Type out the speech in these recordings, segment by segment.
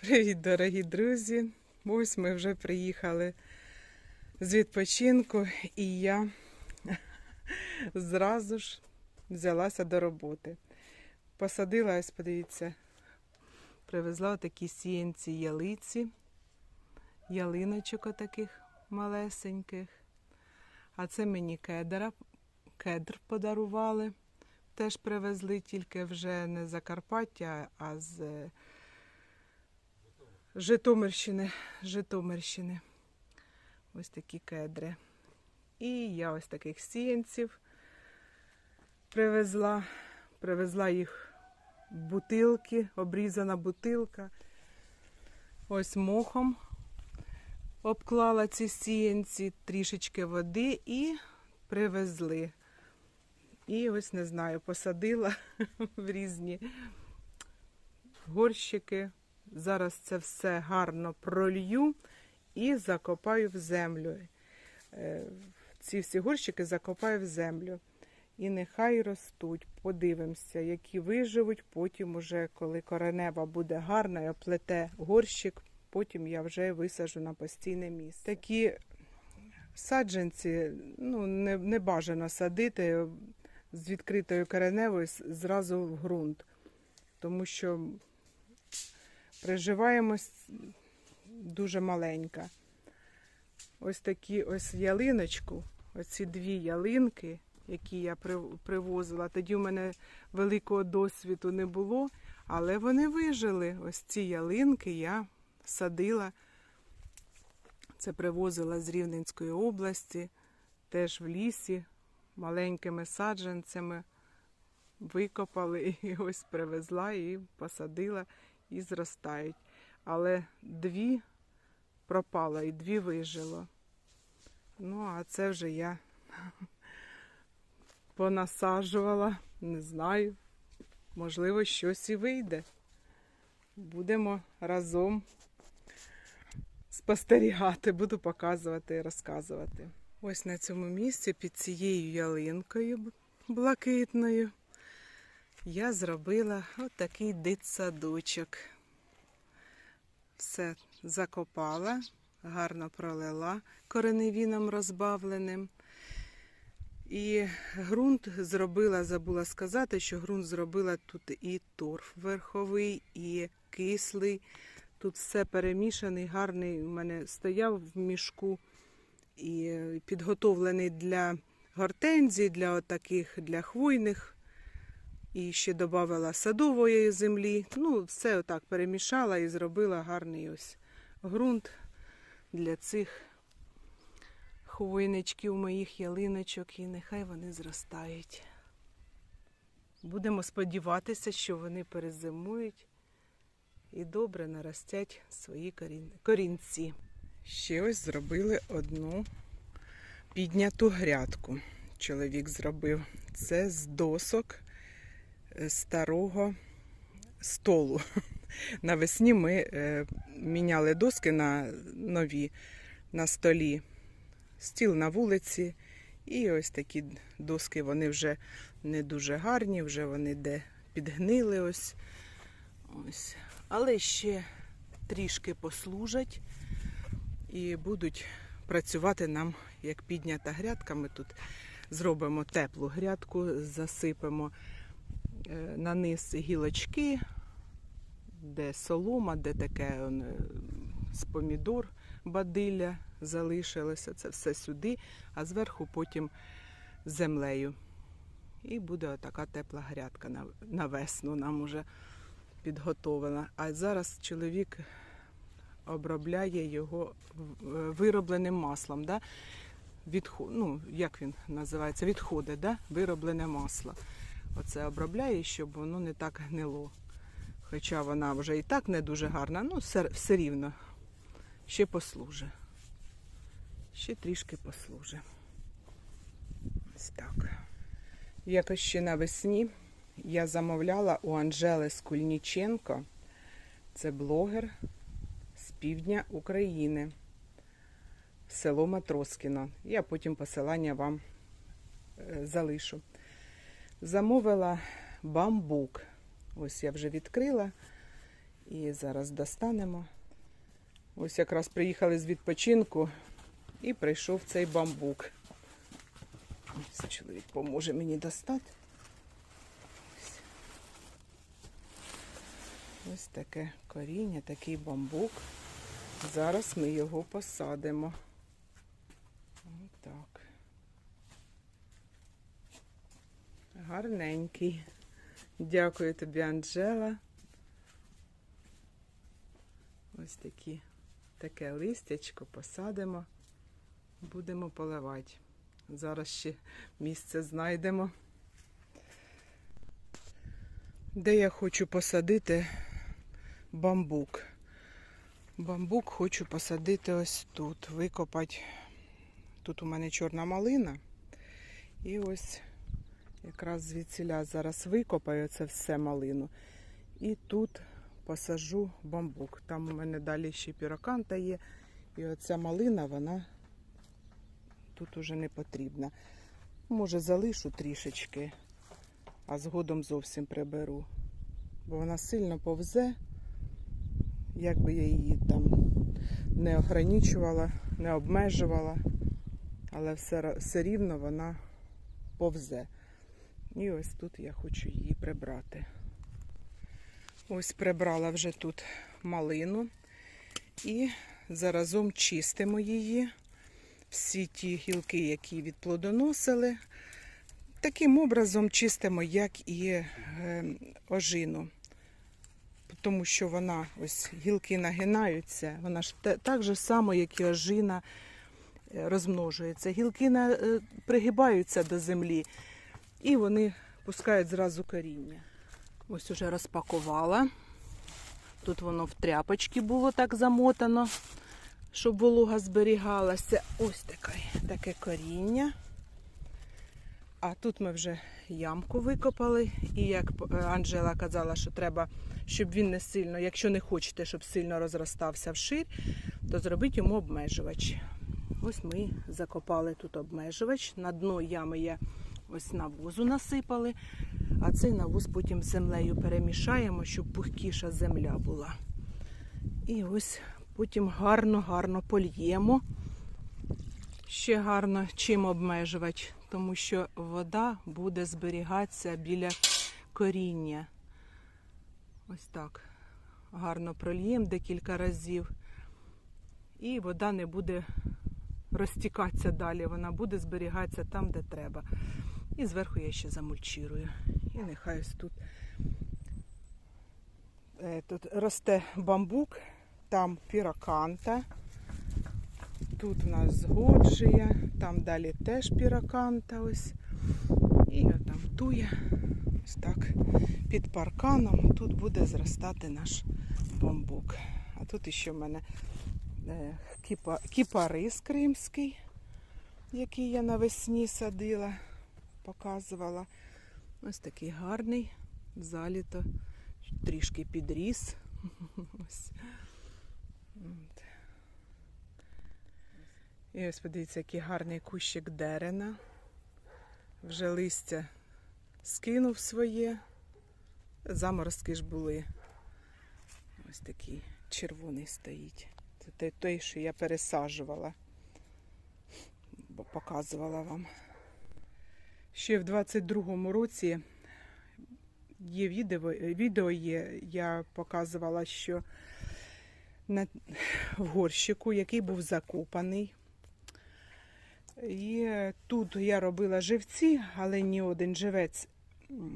Привіт, дорогі друзі! Ось ми вже приїхали з відпочинку, і я зразу ж взялася до роботи. Посадила, ось подивіться, привезла такі сіянці ялиці, ялиночок отаких малесеньких. А це мені кедра, кедр подарували. Теж привезли тільки вже не з Закарпаття, а з Житомирщини. Житомирщини. Ось такі кедри. І я ось таких сіянців привезла. Привезла їх бутилки, обрізана бутилка. Ось мохом обклала ці сіянці, трішечки води і привезли. І ось не знаю, посадила в різні горщики. Зараз це все гарно пролью і закопаю в землю. Е, Ці всі горщики закопаю в землю. І нехай ростуть. Подивимося, які виживуть. Потім, уже, коли коренева буде гарна і оплете горщик, потім я вже висаджу на постійне місце. Такі саджанці ну, не, не бажано садити з відкритою кореневою зразу в ґрунт, тому що приживаємось дуже маленька. Ось такі ось ялиночку, оці дві ялинки, які я привозила. Тоді в мене великого досвіду не було, але вони вижили. Ось ці ялинки я садила. Це привозила з Рівненської області, теж в лісі, маленькими саджанцями. Викопали і ось привезла і посадила і зростають. Але дві пропало і дві вижило. Ну, а це вже я понасаджувала, не знаю. Можливо, щось і вийде. Будемо разом спостерігати, буду показувати і розказувати. Ось на цьому місці під цією ялинкою блакитною я зробила отакий дитсадочок. Все закопала, гарно пролила кореневіном розбавленим. І ґрунт зробила, забула сказати, що ґрунт зробила тут і торф верховий, і кислий. Тут все перемішаний, гарний у мене стояв в мішку і підготовлений для гортензій, для таких для хвойних. І ще додавала садової землі. Ну, все отак перемішала і зробила гарний ось ґрунт для цих хвойничків моїх ялиночок, і нехай вони зростають. Будемо сподіватися, що вони перезимують і добре наростять свої корінці. Ще ось зробили одну підняту грядку. Чоловік зробив це з досок старого столу. Навесні ми е, міняли доски на нові на столі, стіл на вулиці. І ось такі доски, вони вже не дуже гарні, вже вони де підгнили ось. ось. Але ще трішки послужать і будуть працювати нам як піднята грядка. Ми тут зробимо теплу грядку, засипемо на низ гілочки, де солома, де таке он, е, з помідор бадилля залишилося. Це все сюди, а зверху потім землею. І буде така тепла грядка на, весну нам уже підготовлена. А зараз чоловік обробляє його е, виробленим маслом. Да? Відхо... Ну, як він називається? Відходи, да? вироблене масло. Оце обробляє, щоб воно не так гнило. Хоча вона вже і так не дуже гарна, ну все, все рівно ще послужить. Ще трішки послужить. Ось так. Якось ще навесні я замовляла у Анжели Скульніченко. Це блогер з півдня України, село Матроскіно. Я потім посилання вам е, залишу. Замовила бамбук. Ось я вже відкрила. І зараз достанемо. Ось якраз приїхали з відпочинку і прийшов цей бамбук. Ось чоловік поможе мені достати. Ось. Ось таке коріння, такий бамбук. Зараз ми його посадимо. Отак. Гарненький. Дякую тобі, Анжела. Ось такі, таке листячко посадимо, будемо поливати. Зараз ще місце знайдемо. Де я хочу посадити бамбук. Бамбук хочу посадити ось тут, викопати. Тут у мене чорна малина. І ось якраз звідсіля зараз викопаю це все малину. І тут посажу бамбук. Там у мене далі ще піроканта є. І оця малина, вона тут уже не потрібна. Може, залишу трішечки, а згодом зовсім приберу. Бо вона сильно повзе, як би я її там не ограничувала, не обмежувала, але все, все рівно вона повзе. І ось тут я хочу її прибрати. Ось прибрала вже тут малину і заразом чистимо її. Всі ті гілки, які відплодоносили. Таким образом чистимо, як і е, ожину. Тому що вона, ось гілки нагинаються, вона ж так же само, як і ожина е, розмножується. Гілки е, пригибаються до землі і вони пускають зразу коріння. Ось уже розпакувала. Тут воно в тряпочці було так замотано, щоб волога зберігалася. Ось таке, таке коріння. А тут ми вже ямку викопали. І як е, Анжела казала, що треба, щоб він не сильно, якщо не хочете, щоб сильно розростався вширь, то зробіть йому обмежувач. Ось ми закопали тут обмежувач. На дно ями я ось навозу насипали, а цей навоз потім з землею перемішаємо, щоб пухкіша земля була. І ось потім гарно-гарно польємо. Ще гарно чим обмежувати, тому що вода буде зберігатися біля коріння. Ось так. Гарно прольємо декілька разів. І вода не буде розтікатися далі, вона буде зберігатися там, де треба. І зверху я ще замульчирую. І нехай ось тут, е, тут росте бамбук, там піраканта. Тут у нас згоджує, там далі теж піраканта ось. І отам тує. Ось так. Під парканом тут буде зростати наш бамбук. А тут ще в мене е, кіпа, кіпарис кримський, який я навесні садила, показувала. Ось такий гарний, заліто, трішки підріс. І ось подивіться, який гарний кущик дерена. Вже листя скинув своє. Заморозки ж були. Ось такий червоний стоїть. Це той- той, що я пересаджувала, бо показувала вам. Ще в 22-му році є відео, відео є, я показувала, що на, в горщику, який був закопаний. І тут я робила живці, але ні один живець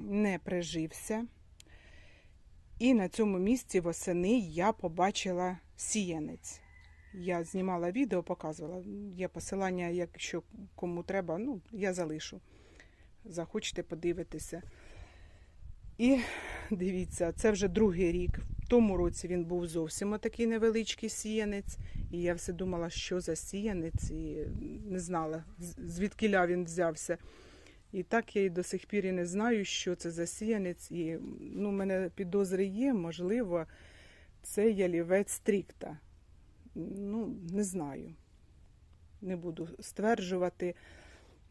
не прижився. І на цьому місці восени я побачила сіянець. Я знімала відео, показувала. Є посилання, якщо кому треба, ну, я залишу. Захочете подивитися. І дивіться, це вже другий рік. В тому році він був зовсім такий невеличкий сіянець. І я все думала, що за сіянець, і не знала, звідки він взявся. І так я і до сих пір і не знаю, що це за сіянець. І ну, в мене підозри є, можливо, це ялівець стрікта. Ну, не знаю. Не буду стверджувати.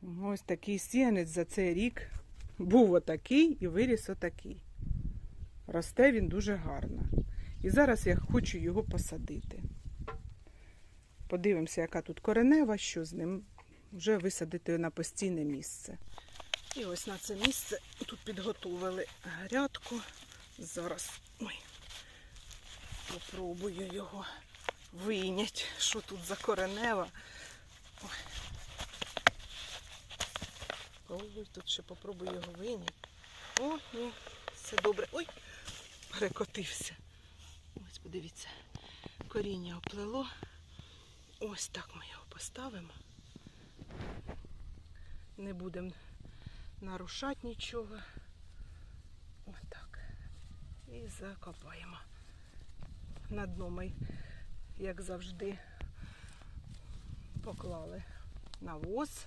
Ось такий сіянець за цей рік був отакий і виріс отакий. Росте він дуже гарно. І зараз я хочу його посадити. Подивимося, яка тут коренева, що з ним вже висадити на постійне місце. І ось на це місце тут підготовили грядку. Зараз ой, попробую його вийняти, що тут за коренева. Ой. Ой, тут ще попробую його вийняти. О, ні, все добре. Ой, перекотився. Ось подивіться, коріння оплело. Ось так ми його поставимо. Не будемо нарушати нічого. Ось так. І закопаємо. На дно ми, як завжди, поклали навоз.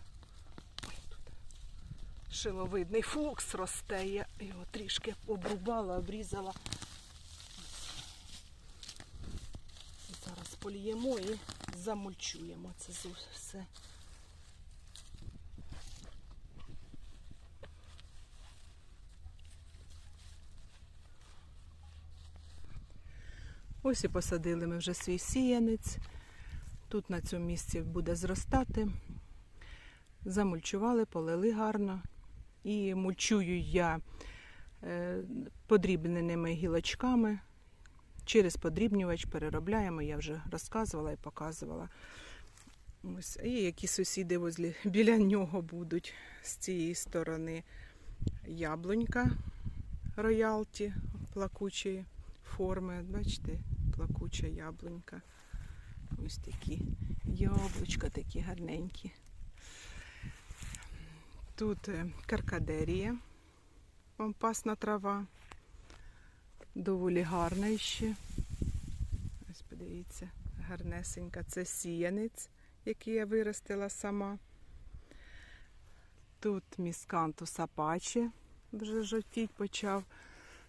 Шиловидний флокс росте. Я його трішки обрубала, обрізала. Зараз поліємо і замульчуємо це все. Ось і посадили ми вже свій сіянець. Тут на цьому місці буде зростати. Замульчували, полили гарно. І мульчую я е, подрібненими гілочками. Через подрібнювач переробляємо, я вже розказувала і показувала. Ось. І які сусіди возлі, біля нього будуть з цієї сторони яблунька роялті плакучої форми. Бачите, плакуча яблунька. Ось такі яблучка такі гарненькі. Тут е, каркадерія, пампасна трава. Доволі гарна ще. Ось подивіться, гарнесенька. Це сіянець, який я виростила сама. Тут міскантус апаче вже жовтіть почав.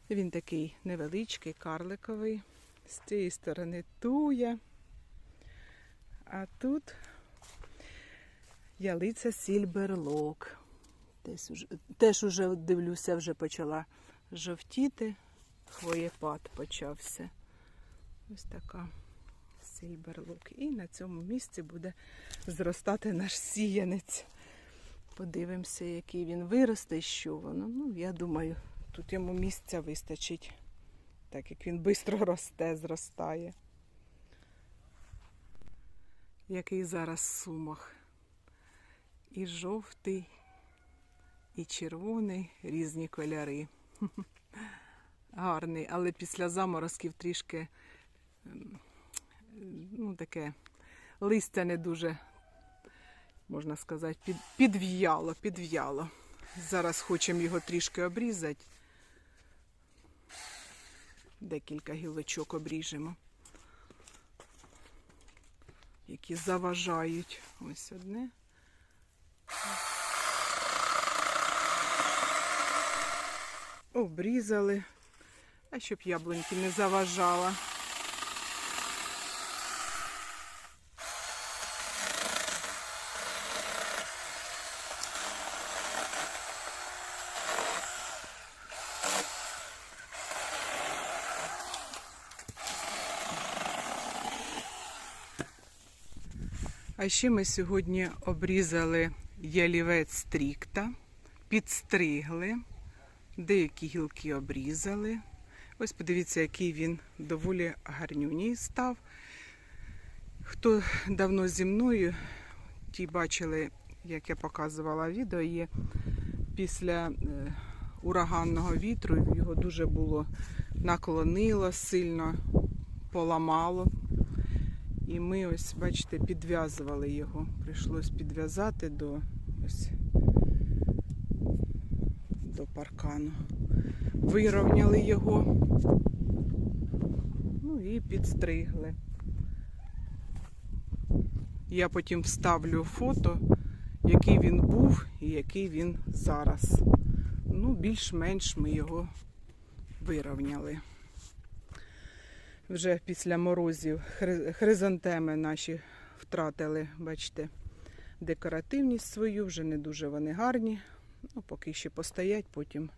Він такий невеличкий, карликовий. З цієї сторони туя. А тут ялиця сільберлок. Десь уже, теж уже дивлюся, вже почала жовтіти. Хвоєпад почався. Ось така сільберлок. І на цьому місці буде зростати наш сіянець. Подивимося, який він виросте і що воно. Ну, я думаю, тут йому місця вистачить, так як він швидко росте, зростає. Який зараз сумах. І жовтий, і червоний, різні кольори. Гарний, але після заморозків трішки ем, ну, таке листя не дуже, можна сказати, під, підв'яло, підв'яло. Зараз хочемо його трішки обрізати. Декілька гілочок обріжемо, які заважають. Ось одне. Обрізали, а щоб яблуньки не заважала. А ще ми сьогодні обрізали ялівець стрікта, підстригли, деякі гілки обрізали. Ось подивіться, який він доволі гарнюній став. Хто давно зі мною, ті бачили, як я показувала відео, є після е, ураганного вітру його дуже було наклонило, сильно поламало. І ми ось, бачите, підв'язували його. Прийшлось підв'язати до ось до паркану. Вирівняли його. Ну і підстригли. Я потім вставлю фото, який він був і який він зараз. Ну, більш-менш ми його вирівняли вже після морозів хри- хризантеми наші втратили, бачите, декоративність свою, вже не дуже вони гарні. Ну, поки ще постоять, потім.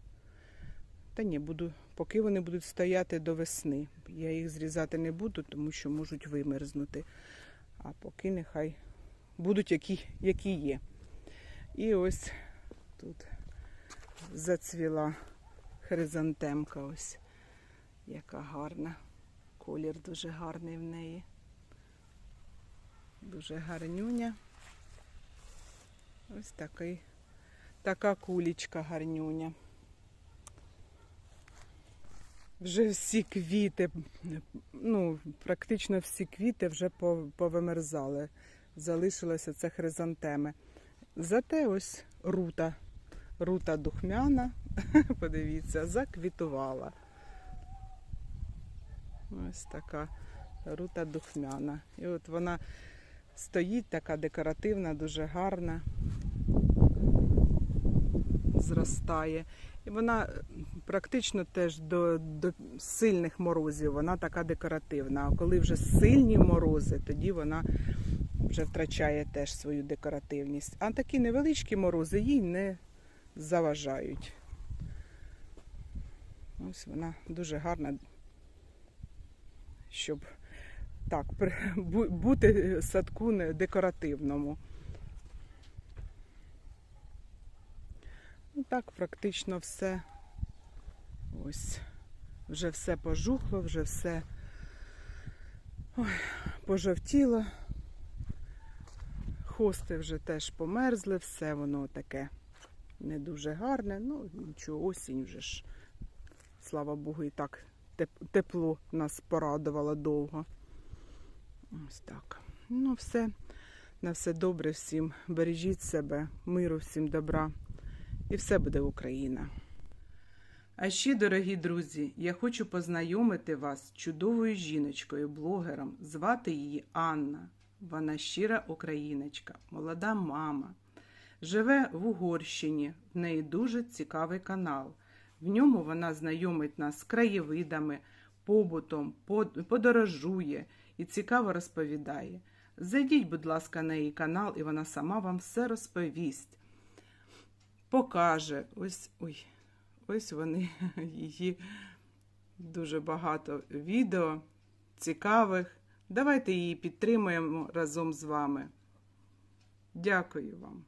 Та ні, буду поки вони будуть стояти до весни. Я їх зрізати не буду, тому що можуть вимерзнути. А поки нехай будуть які, які є. І ось тут зацвіла хризантемка, ось яка гарна. Колір дуже гарний в неї. Дуже гарнюня. Ось такий, така кулічка гарнюня. Вже всі квіти, ну, практично всі квіти вже повимерзали. Залишилося це хризантеми. Зате ось рута. Рута духмяна, подивіться, заквітувала. Ось така рута духмяна. І от вона стоїть така декоративна, дуже гарна, зростає. І вона е, практично теж до, до сильних морозів, вона така декоративна. А коли вже сильні морози, тоді вона вже втрачає теж свою декоративність. А такі невеличкі морози їй не заважають. Ось вона дуже гарна, щоб так, бути садку декоративному. Ну так, практично все. Ось. Вже все пожухло, вже все ой, пожовтіло. Хости вже теж померзли, все воно таке не дуже гарне. Ну, нічого, осінь вже ж. Слава Богу, і так тепло нас порадувало довго. Ось так. Ну, все. На все добре всім. Бережіть себе, миру, всім добра. І все буде Україна. А ще, дорогі друзі, я хочу познайомити вас з чудовою жіночкою, блогером. Звати її Анна. Вона щира україночка, молода мама. Живе в Угорщині. В неї дуже цікавий канал. В ньому вона знайомить нас з краєвидами, побутом, подорожує і цікаво розповідає. Зайдіть, будь ласка, на її канал, і вона сама вам все розповість. Покаже. Ось, ой, ось вони, її дуже багато відео цікавих. Давайте її підтримуємо разом з вами. Дякую вам.